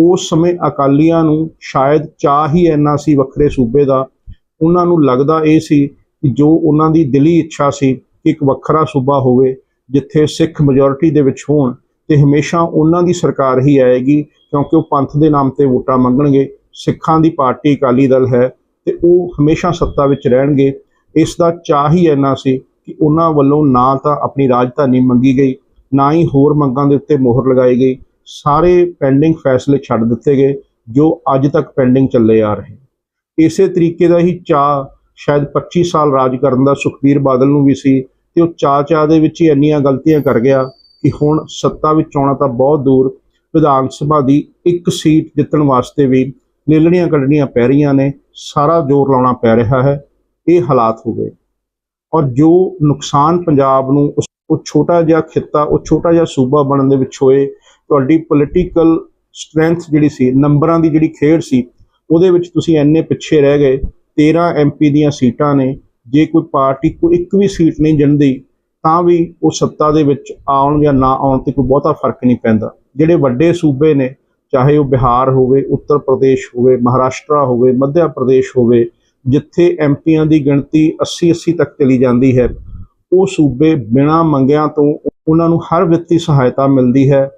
ਉਸ ਸਮੇਂ ਅਕਾਲੀਆਂ ਨੂੰ ਸ਼ਾਇਦ ਚਾਹ ਹੀ ਇੰਨਾ ਸੀ ਵੱਖਰੇ ਸੂਬੇ ਦਾ, ਉਹਨਾਂ ਨੂੰ ਲੱਗਦਾ ਇਹ ਸੀ ਕਿ ਜੋ ਉਹਨਾਂ ਦੀ ਦਿਲੀ ਇੱਛਾ ਸੀ ਕਿ ਇੱਕ ਵੱਖਰਾ ਸੂਬਾ ਹੋਵੇ, ਜਿੱਥੇ ਸਿੱਖ ਮੈਜੋਰਿਟੀ ਦੇ ਵਿੱਚ ਹੋਣ, ਤੇ ਹਮੇਸ਼ਾ ਉਹਨਾਂ ਦੀ ਸਰਕਾਰ ਹੀ ਆਏਗੀ, ਕਿਉਂਕਿ ਉਹ ਪੰਥ ਦੇ ਨਾਮ ਤੇ ਵੋਟਾਂ ਮੰਗਣਗੇ, ਸਿੱਖਾਂ ਦੀ ਪਾਰਟੀ ਅਕਾਲੀ ਦਲ ਹੈ, ਤੇ ਉਹ ਹਮੇਸ਼ਾ ਸੱਤਾ ਵਿੱਚ ਰਹਿਣਗੇ। ਇਸ ਦਾ ਚਾਹ ਹੀ ਇੰਨਾ ਸੀ ਕਿ ਉਹਨਾਂ ਵੱਲੋਂ ਨਾ ਤਾਂ ਆਪਣੀ ਰਾਜਧਾਨੀ ਮੰਗੀ ਗਈ, ਨਾ ਹੀ ਹੋਰ ਮੰਗਾਂ ਦੇ ਉੱਤੇ ਮੋਹਰ ਲਗਾਈ ਗਈ। ਸਾਰੇ ਪੈਂਡਿੰਗ ਫੈਸਲੇ ਛੱਡ ਦਿੱਤੇ ਗਏ, ਜੋ ਅੱਜ ਤੱਕ ਪੈਂਡਿੰਗ ਚੱਲੇ ਆ ਰਹੇ। ਇਸੇ ਤਰੀਕੇ ਦਾ ਹੀ ਚਾਹ ਸ਼ਾਇਦ 25 ਸਾਲ ਰਾਜ ਕਰਨ ਦਾ ਸੁਖਬੀਰ ਬਾਦਲ ਨੂੰ ਵੀ ਸੀ, ਤੇ ਉਹ ਚਾਹ ਚਾਹ ਦੇ ਵਿੱਚ ਹੀ ਇੰਨੀਆਂ ਗਲਤੀਆਂ ਕਰ ਗਿਆ ਕਿ ਹੁਣ ਸੱਤਾ ਵਿੱਚ ਆਉਣਾ ਤਾਂ ਬਹੁਤ ਦੂਰ, ਵਿਧਾਨ ਸਭਾ ਦੀ ਇੱਕ ਸੀਟ ਜਿੱਤਣ ਵਾਸਤੇ ਵੀ ਲੇਲਣੀਆਂ ਕੱਢਣੀਆਂ ਪੈ ਰਹੀਆਂ ਨੇ, ਸਾਰਾ ਜ਼ੋਰ ਲਾਉਣਾ ਪੈ ਰਿਹਾ ਹੈ, ਇਹ ਹਾਲਾਤ ਹੋ ਗਏ। ਔਰ ਜੋ ਨੁਕਸਾਨ ਪੰਜਾਬ ਨੂੰ ਉਸ- ਉਹ ਛੋਟਾ ਜਿਹਾ ਖਿੱਤਾ, ਉਹ ਛੋਟਾ ਜਿਹਾ ਸੂਬਾ ਬਣਨ ਦੇ ਵਿੱਚ ਹੋਏ ਤੁਹਾਡੀ ਪੋਲੀਟੀਕਲ ਸਟਰੈਂਥ ਜਿਹੜੀ ਸੀ, ਨੰਬਰਾਂ ਦੀ ਜਿਹੜੀ ਖੇਡ ਸੀ, ਉਹਦੇ ਵਿੱਚ ਤੁਸੀਂ ਇੰਨੇ ਪਿੱਛੇ ਰਹਿ ਗਏ 13 ਐਮਪੀ ਦੀਆਂ ਸੀਟਾਂ ਨੇ, ਜੇ ਕੋਈ ਪਾਰਟੀ ਕੋਈ ਇੱਕ ਵੀ ਸੀਟ ਨਹੀਂ ਜਿਣਦੀ ਤਾਂ ਵੀ ਉਹ ਸੱਤਾ ਦੇ ਵਿੱਚ ਆਉਣ ਜਾਂ ਨਾ ਆਉਣ ਤੇ ਕੋਈ ਬਹੁਤਾ ਫ਼ਰਕ ਨਹੀਂ ਪੈਂਦਾ। ਜਿਹੜੇ ਵੱਡੇ ਸੂਬੇ ਨੇ, ਚਾਹੇ ਉਹ ਬਿਹਾਰ ਹੋਵੇ, ਉੱਤਰ ਪ੍ਰਦੇਸ਼ ਹੋਵੇ, ਮਹਾਰਾਸ਼ਟਰ ਹੋਵੇ ਮੱਧ ਪ੍ਰਦੇਸ਼ ਹੋਵੇ, ਜਿੱਥੇ ਐਮਪੀਆਂ ਦੀ ਗਿਣਤੀ 80 80 ਤੱਕ ਚਲੀ ਜਾਂਦੀ ਹੈ, ਉਹ ਸੂਬੇ ਬਿਨਾਂ ਮੰਗਿਆਂ ਤੋਂ ਉਹਨਾਂ ਨੂੰ ਹਰ ਵਿੱਤੀ ਸਹਾਇਤਾ ਮਿਲਦੀ ਹੈ।